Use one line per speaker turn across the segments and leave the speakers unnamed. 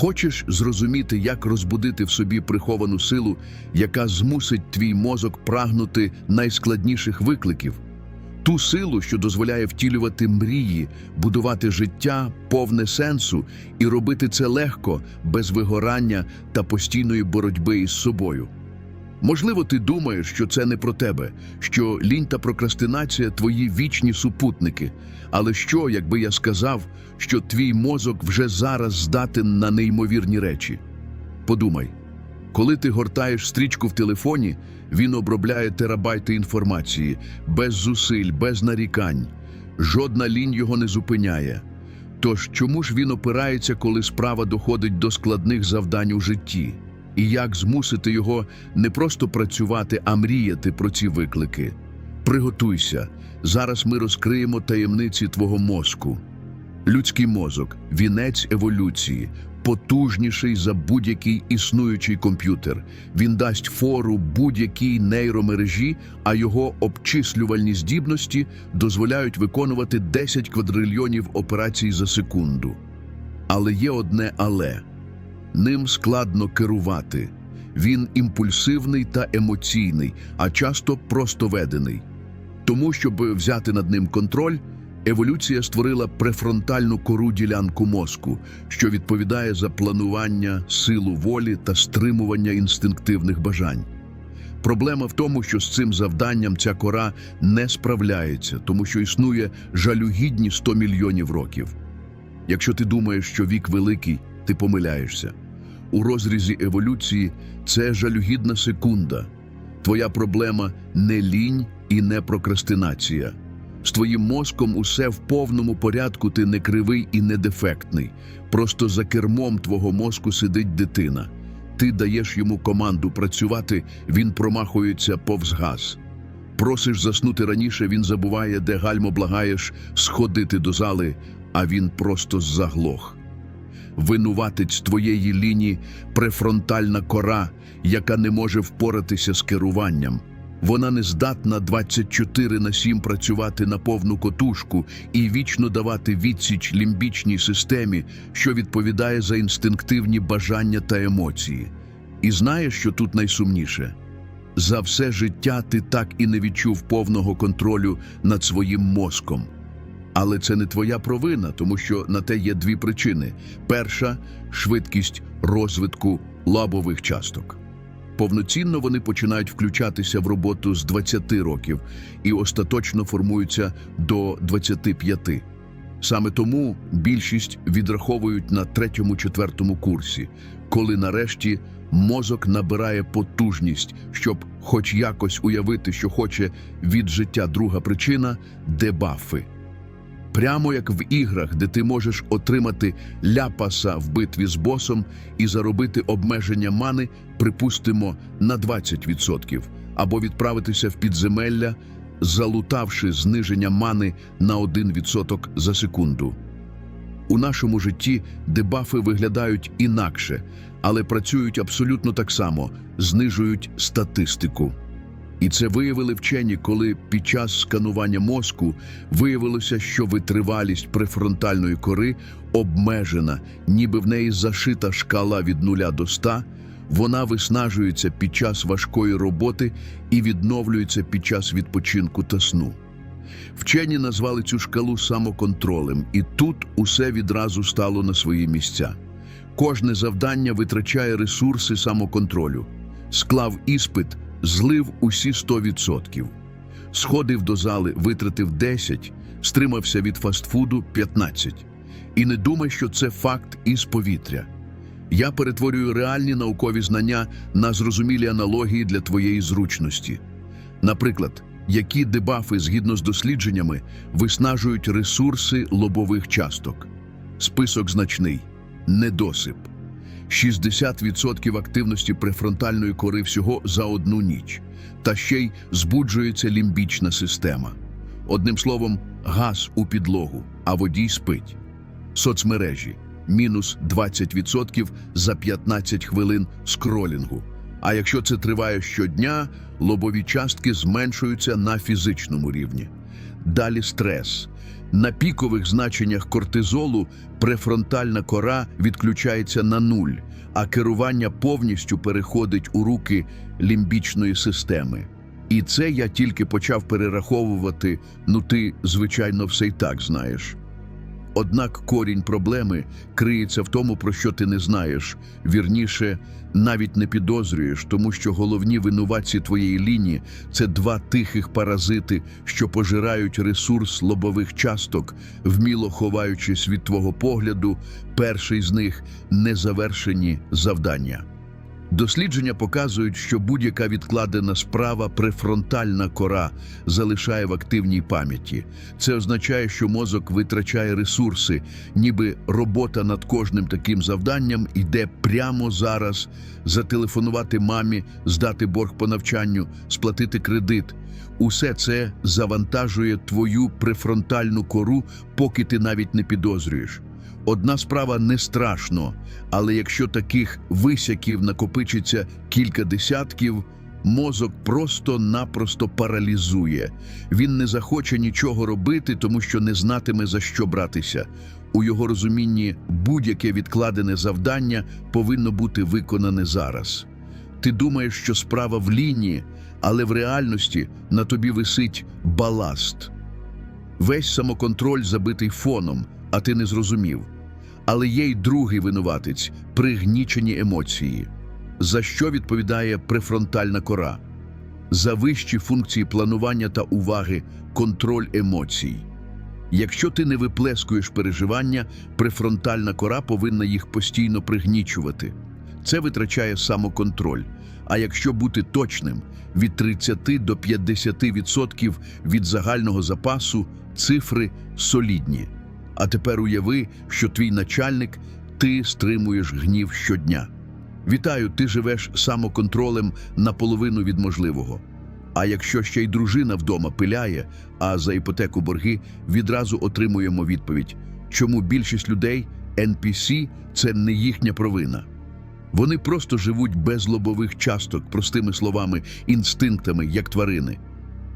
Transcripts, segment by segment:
Хочеш зрозуміти, як розбудити в собі приховану силу, яка змусить твій мозок прагнути найскладніших викликів? Ту силу, що дозволяє втілювати мрії, будувати життя повне сенсу і робити це легко, без вигорання та постійної боротьби із собою. Можливо, ти думаєш, що це не про тебе, що лінь та прокрастинація твої вічні супутники. Але що, якби я сказав, що твій мозок вже зараз здатен на неймовірні речі? Подумай, коли ти гортаєш стрічку в телефоні, він обробляє терабайти інформації, без зусиль, без нарікань. Жодна лінь його не зупиняє. Тож чому ж він опирається, коли справа доходить до складних завдань у житті? І як змусити його не просто працювати, а мріяти про ці виклики? Приготуйся. Зараз ми розкриємо таємниці твого мозку. Людський мозок вінець еволюції, потужніший за будь-який існуючий комп'ютер. Він дасть фору будь-якій нейромережі, а його обчислювальні здібності дозволяють виконувати 10 квадрильйонів операцій за секунду. Але є одне але. Ним складно керувати. Він імпульсивний та емоційний, а часто просто ведений. Тому, щоб взяти над ним контроль, еволюція створила префронтальну кору ділянку мозку, що відповідає за планування, силу волі та стримування інстинктивних бажань. Проблема в тому, що з цим завданням ця кора не справляється, тому що існує жалюгідні 100 мільйонів років. Якщо ти думаєш, що вік великий, ти помиляєшся. У розрізі еволюції це жалюгідна секунда. Твоя проблема не лінь і не прокрастинація. З твоїм мозком усе в повному порядку, ти не кривий і не дефектний. Просто за кермом твого мозку сидить дитина. Ти даєш йому команду працювати, він промахується повз газ. Просиш заснути раніше, він забуває, де гальмо благаєш сходити до зали, а він просто заглох. Винуватець твоєї лінії префронтальна кора, яка не може впоратися з керуванням. Вона не здатна 24 на 7 працювати на повну котушку і вічно давати відсіч лімбічній системі, що відповідає за інстинктивні бажання та емоції. І знаєш, що тут найсумніше? За все життя ти так і не відчув повного контролю над своїм мозком. Але це не твоя провина, тому що на те є дві причини: перша швидкість розвитку лабових часток. Повноцінно вони починають включатися в роботу з 20 років і остаточно формуються до 25. Саме тому більшість відраховують на третьому-четвертому курсі, коли нарешті мозок набирає потужність, щоб хоч якось уявити, що хоче від життя друга причина дебафи. Прямо як в іграх, де ти можеш отримати ляпаса в битві з босом і заробити обмеження мани, припустимо, на 20%, або відправитися в підземелля, залутавши зниження мани на 1% за секунду. У нашому житті дебафи виглядають інакше, але працюють абсолютно так само, знижують статистику. І це виявили вчені, коли під час сканування мозку виявилося, що витривалість префронтальної кори обмежена, ніби в неї зашита шкала від 0 до 100, вона виснажується під час важкої роботи і відновлюється під час відпочинку та сну. Вчені назвали цю шкалу самоконтролем, і тут усе відразу стало на свої місця. Кожне завдання витрачає ресурси самоконтролю. Склав іспит, злив усі 100%. Сходив до зали, витратив 10, стримався від фастфуду 15. І не думай, що це факт із повітря. Я перетворюю реальні наукові знання на зрозумілі аналогії для твоєї зручності. Наприклад, які дебафи згідно з дослідженнями виснажують ресурси лобових часток. Список значний недосип. 60% активності префронтальної кори всього за одну ніч. Та ще й збуджується лімбічна система. Одним словом, газ у підлогу, а водій спить. Соцмережі мінус 20% за 15 хвилин скролінгу. А якщо це триває щодня, лобові частки зменшуються на фізичному рівні. Далі стрес. На пікових значеннях кортизолу префронтальна кора відключається на нуль, а керування повністю переходить у руки лімбічної системи. І це я тільки почав перераховувати, ну ти, звичайно, все й так знаєш. Однак корінь проблеми криється в тому, про що ти не знаєш, вірніше, навіть не підозрюєш, тому що головні винуватці твоєї лінії це два тихих паразити, що пожирають ресурс лобових часток, вміло ховаючись від твого погляду, перший з них незавершені завдання. Дослідження показують, що будь-яка відкладена справа префронтальна кора залишає в активній пам'яті. Це означає, що мозок витрачає ресурси, ніби робота над кожним таким завданням йде прямо зараз зателефонувати мамі, здати борг по навчанню, сплатити кредит. Усе це завантажує твою префронтальну кору, поки ти навіть не підозрюєш. Одна справа не страшно, але якщо таких висяків накопичиться кілька десятків, мозок просто-напросто паралізує. Він не захоче нічого робити, тому що не знатиме за що братися. У його розумінні будь-яке відкладене завдання повинно бути виконане зараз. Ти думаєш, що справа в лінії, але в реальності на тобі висить баласт. Весь самоконтроль забитий фоном, а ти не зрозумів. Але є й другий винуватець пригнічені емоції. За що відповідає префронтальна кора? За вищі функції планування та уваги, контроль емоцій. Якщо ти не виплескуєш переживання, префронтальна кора повинна їх постійно пригнічувати. Це витрачає самоконтроль. А якщо бути точним, від 30 до 50% від загального запасу цифри солідні. А тепер уяви, що твій начальник, ти стримуєш гнів щодня. Вітаю, ти живеш самоконтролем наполовину від можливого. А якщо ще й дружина вдома пиляє, а за іпотеку борги, відразу отримуємо відповідь, чому більшість людей NPC – це не їхня провина. Вони просто живуть без лобових часток, простими словами, інстинктами, як тварини.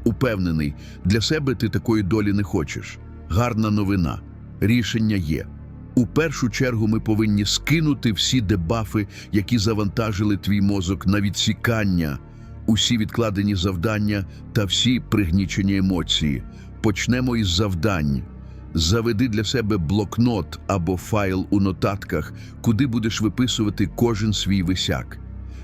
Упевнений, для себе ти такої долі не хочеш. Гарна новина. Рішення є. У першу чергу ми повинні скинути всі дебафи, які завантажили твій мозок на відсікання, усі відкладені завдання та всі пригнічені емоції. Почнемо із завдань. Заведи для себе блокнот або файл у нотатках, куди будеш виписувати кожен свій висяк.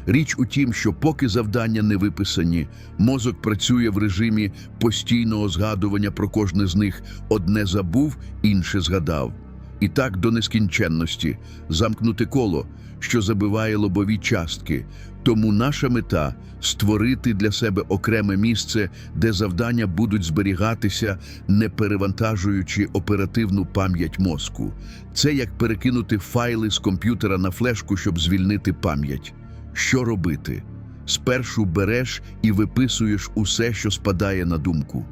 Річ у тім, що поки завдання не виписані, мозок працює в режимі постійного згадування про кожне з них. Одне забув, інше згадав. І так до нескінченності замкнути коло, що забиває лобові частки. Тому наша мета створити для себе окреме місце, де завдання будуть зберігатися, не перевантажуючи оперативну пам'ять мозку. Це як перекинути файли з комп'ютера на флешку, щоб звільнити пам'ять. Що робити? Спершу береш і виписуєш усе, що спадає на думку.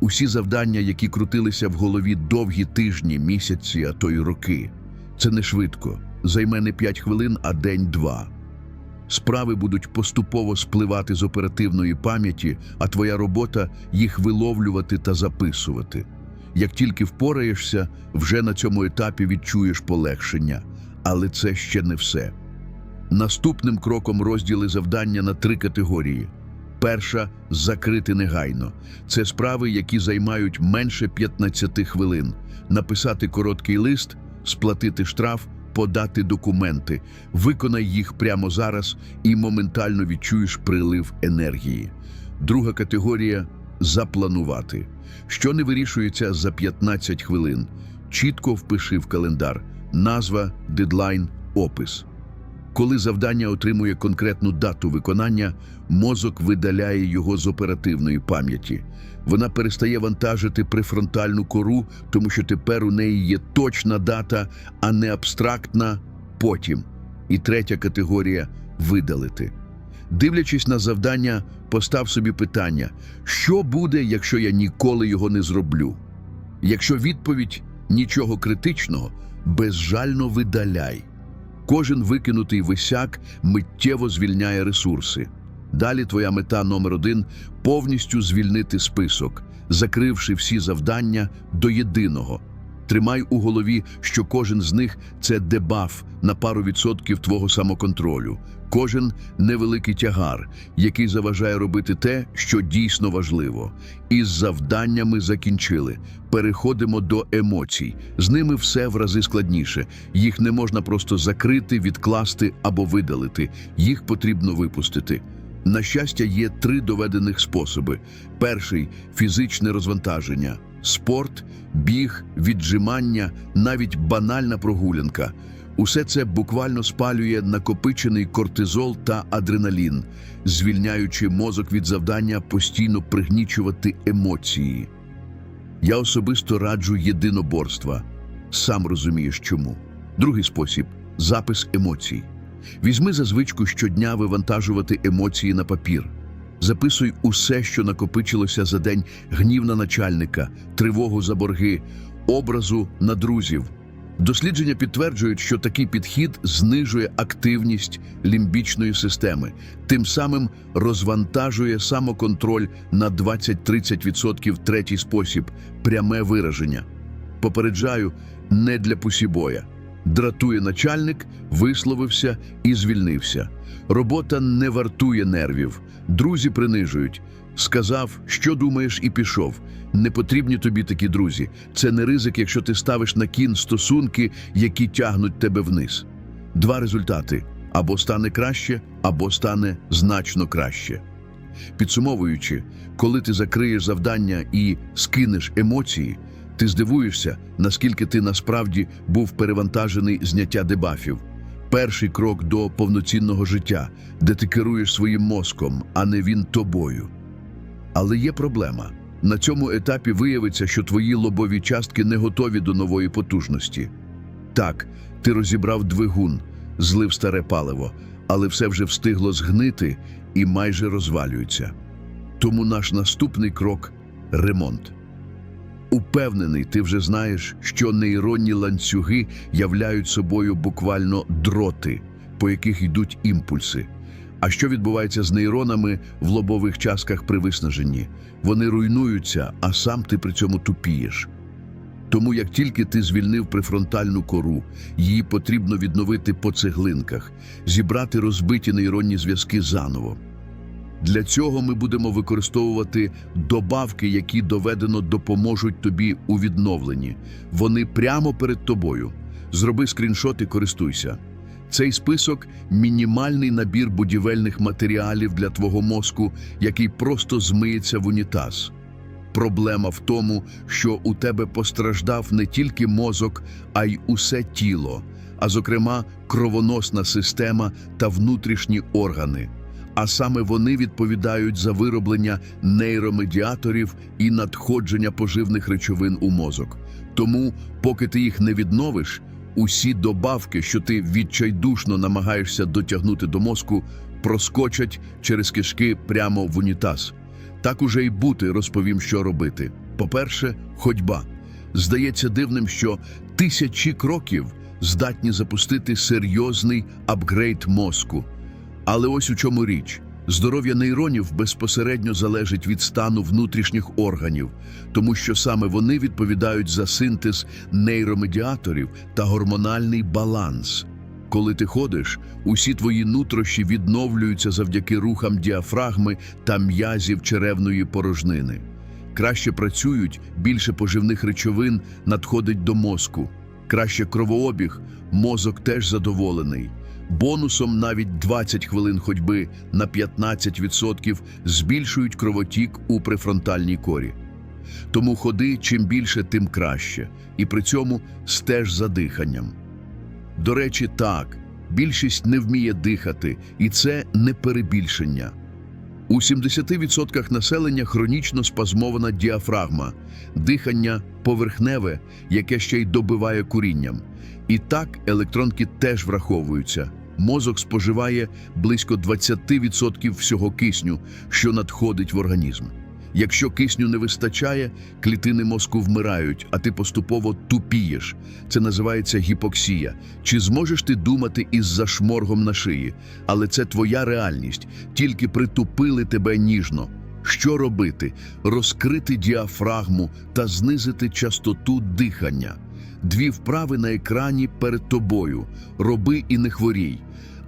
Усі завдання, які крутилися в голові довгі тижні, місяці, а то й роки. Це не швидко. Займе не п'ять хвилин, а день-два. Справи будуть поступово спливати з оперативної пам'яті, а твоя робота їх виловлювати та записувати. Як тільки впораєшся, вже на цьому етапі відчуєш полегшення. Але це ще не все. Наступним кроком розділи завдання на три категорії. Перша закрити негайно. Це справи, які займають менше 15 хвилин. Написати короткий лист, сплатити штраф, подати документи. Виконай їх прямо зараз і моментально відчуєш прилив енергії. Друга категорія запланувати. Що не вирішується за 15 хвилин. Чітко впиши в календар. Назва, дедлайн, опис. Коли завдання отримує конкретну дату виконання, мозок видаляє його з оперативної пам'яті. Вона перестає вантажити префронтальну кору, тому що тепер у неї є точна дата, а не абстрактна потім. І третя категорія видалити. Дивлячись на завдання, постав собі питання: що буде, якщо я ніколи його не зроблю? Якщо відповідь нічого критичного, безжально видаляй. Кожен викинутий висяк миттєво звільняє ресурси. Далі твоя мета номер один повністю звільнити список. закривши всі завдання до єдиного. Тримай у голові, що кожен з них це дебаф на пару відсотків твого самоконтролю, кожен невеликий тягар, який заважає робити те, що дійсно важливо. Із завданнями закінчили. Переходимо до емоцій. З ними все в рази складніше. Їх не можна просто закрити, відкласти або видалити. Їх потрібно випустити. На щастя, є три доведених способи: перший фізичне розвантаження, спорт, біг, віджимання, навіть банальна прогулянка. Усе це буквально спалює накопичений кортизол та адреналін, звільняючи мозок від завдання постійно пригнічувати емоції. Я особисто раджу єдиноборства. Сам розумієш чому. Другий спосіб запис емоцій. Візьми за звичку щодня вивантажувати емоції на папір. Записуй усе, що накопичилося за день гнів на начальника, тривогу за борги, образу на друзів. Дослідження підтверджують, що такий підхід знижує активність лімбічної системи, тим самим розвантажує самоконтроль на 20-30%. Третій спосіб пряме вираження. Попереджаю, не для пусібоя. Дратує начальник, висловився і звільнився. Робота не вартує нервів. Друзі принижують. Сказав, що думаєш, і пішов. Не потрібні тобі такі друзі. Це не ризик, якщо ти ставиш на кін стосунки, які тягнуть тебе вниз. Два результати: або стане краще, або стане значно краще. Підсумовуючи, коли ти закриєш завдання і скинеш емоції, ти здивуєшся, наскільки ти насправді був перевантажений зняття дебафів. Перший крок до повноцінного життя, де ти керуєш своїм мозком, а не він тобою. Але є проблема. На цьому етапі виявиться, що твої лобові частки не готові до нової потужності. Так, ти розібрав двигун, злив старе паливо, але все вже встигло згнити і майже розвалюється. Тому наш наступний крок ремонт. Упевнений, ти вже знаєш, що нейронні ланцюги являють собою буквально дроти, по яких йдуть імпульси. А що відбувається з нейронами в лобових частках при виснаженні? Вони руйнуються, а сам ти при цьому тупієш. Тому як тільки ти звільнив префронтальну кору, її потрібно відновити по цеглинках, зібрати розбиті нейронні зв'язки заново. Для цього ми будемо використовувати добавки, які доведено допоможуть тобі у відновленні. Вони прямо перед тобою. Зроби скріншот і користуйся. Цей список мінімальний набір будівельних матеріалів для твого мозку, який просто змиється в унітаз. Проблема в тому, що у тебе постраждав не тільки мозок, а й усе тіло, а зокрема кровоносна система та внутрішні органи. А саме вони відповідають за вироблення нейромедіаторів і надходження поживних речовин у мозок. Тому, поки ти їх не відновиш, усі добавки, що ти відчайдушно намагаєшся дотягнути до мозку, проскочать через кишки прямо в унітаз. Так уже й бути, розповім, що робити. По-перше, ходьба. Здається дивним, що тисячі кроків здатні запустити серйозний апгрейд мозку. Але ось у чому річ. Здоров'я нейронів безпосередньо залежить від стану внутрішніх органів, тому що саме вони відповідають за синтез нейромедіаторів та гормональний баланс. Коли ти ходиш, усі твої нутрощі відновлюються завдяки рухам діафрагми та м'язів черевної порожнини. Краще працюють, більше поживних речовин надходить до мозку. Краще кровообіг, мозок теж задоволений. Бонусом навіть 20 хвилин ходьби на 15% збільшують кровотік у префронтальній корі. Тому ходи чим більше, тим краще, і при цьому стеж за диханням. До речі, так, більшість не вміє дихати, і це не перебільшення. У 70% населення хронічно спазмована діафрагма, дихання поверхневе, яке ще й добиває курінням. І так електронки теж враховуються. Мозок споживає близько 20% всього кисню, що надходить в організм. Якщо кисню не вистачає, клітини мозку вмирають, а ти поступово тупієш. Це називається гіпоксія. Чи зможеш ти думати із зашморгом на шиї? Але це твоя реальність, тільки притупили тебе ніжно. Що робити? Розкрити діафрагму та знизити частоту дихання. Дві вправи на екрані перед тобою. Роби і не хворій.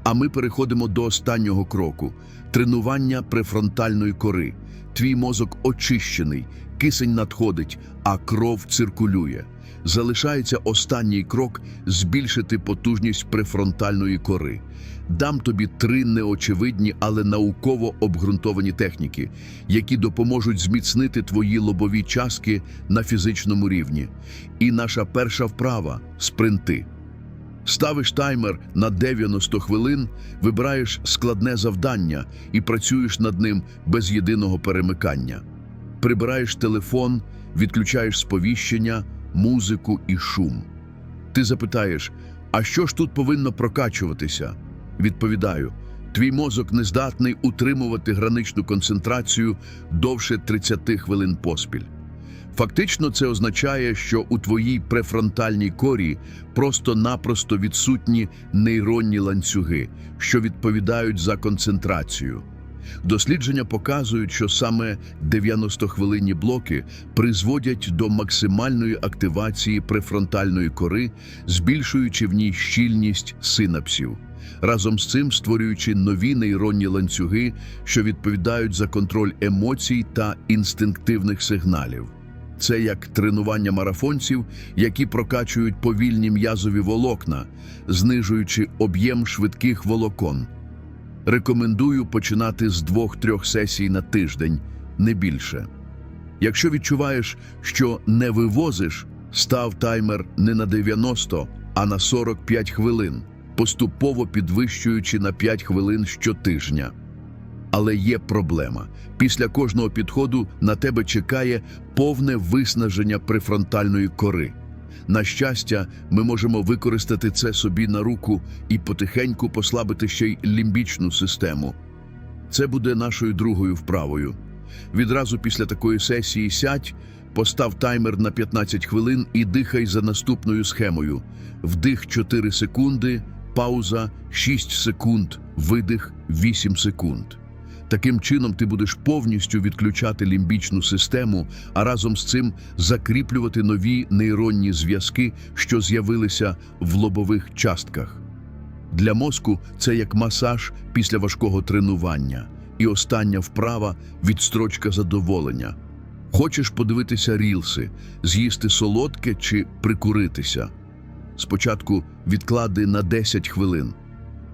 А ми переходимо до останнього кроку тренування префронтальної кори. Твій мозок очищений, кисень надходить, а кров циркулює. Залишається останній крок збільшити потужність префронтальної кори. Дам тобі три неочевидні, але науково обґрунтовані техніки, які допоможуть зміцнити твої лобові частки на фізичному рівні. І наша перша вправа спринти. Ставиш таймер на 90 хвилин, вибираєш складне завдання і працюєш над ним без єдиного перемикання. Прибираєш телефон, відключаєш сповіщення, музику і шум. Ти запитаєш, а що ж тут повинно прокачуватися? Відповідаю, твій мозок не здатний утримувати граничну концентрацію довше 30 хвилин поспіль. Фактично, це означає, що у твоїй префронтальній корі просто-напросто відсутні нейронні ланцюги, що відповідають за концентрацію. Дослідження показують, що саме 90-хвилинні блоки призводять до максимальної активації префронтальної кори, збільшуючи в ній щільність синапсів. Разом з цим створюючи нові нейронні ланцюги, що відповідають за контроль емоцій та інстинктивних сигналів. Це як тренування марафонців, які прокачують повільні м'язові волокна, знижуючи об'єм швидких волокон. Рекомендую починати з двох-трьох сесій на тиждень, не більше. Якщо відчуваєш, що не вивозиш, став таймер не на 90, а на 45 хвилин, поступово підвищуючи на 5 хвилин щотижня. Але є проблема. Після кожного підходу на тебе чекає повне виснаження префронтальної кори. На щастя, ми можемо використати це собі на руку і потихеньку послабити ще й лімбічну систему. Це буде нашою другою вправою. Відразу після такої сесії сядь, постав таймер на 15 хвилин і дихай за наступною схемою: вдих 4 секунди, пауза 6 секунд, видих 8 секунд. Таким чином ти будеш повністю відключати лімбічну систему, а разом з цим закріплювати нові нейронні зв'язки, що з'явилися в лобових частках. Для мозку це як масаж після важкого тренування. І остання вправа відстрочка задоволення. Хочеш подивитися рілси, з'їсти солодке чи прикуритися? Спочатку відклади на 10 хвилин.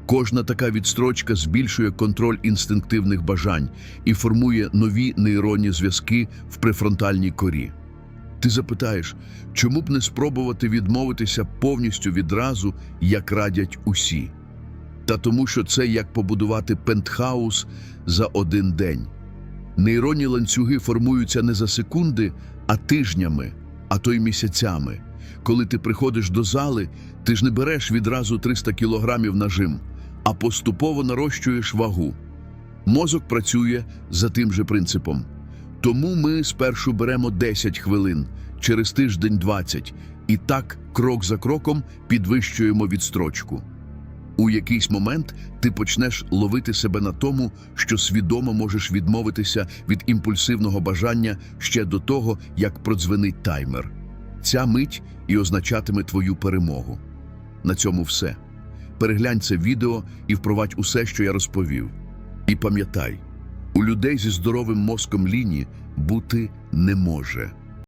Кожна така відстрочка збільшує контроль інстинктивних бажань і формує нові нейронні зв'язки в префронтальній корі. Ти запитаєш, чому б не спробувати відмовитися повністю відразу, як радять усі? Та тому, що це як побудувати пентхаус за один день. Нейронні ланцюги формуються не за секунди, а тижнями, а то й місяцями. Коли ти приходиш до зали, ти ж не береш відразу 300 кілограмів нажим, а поступово нарощуєш вагу. Мозок працює за тим же принципом. Тому ми спершу беремо 10 хвилин, через тиждень 20, і так, крок за кроком, підвищуємо відстрочку. У якийсь момент ти почнеш ловити себе на тому, що свідомо можеш відмовитися від імпульсивного бажання ще до того, як продзвенить таймер. Ця мить і означатиме твою перемогу. На цьому все. Переглянь це відео і впровадь усе, що я розповів. І пам'ятай, у людей зі здоровим мозком ліні бути не може.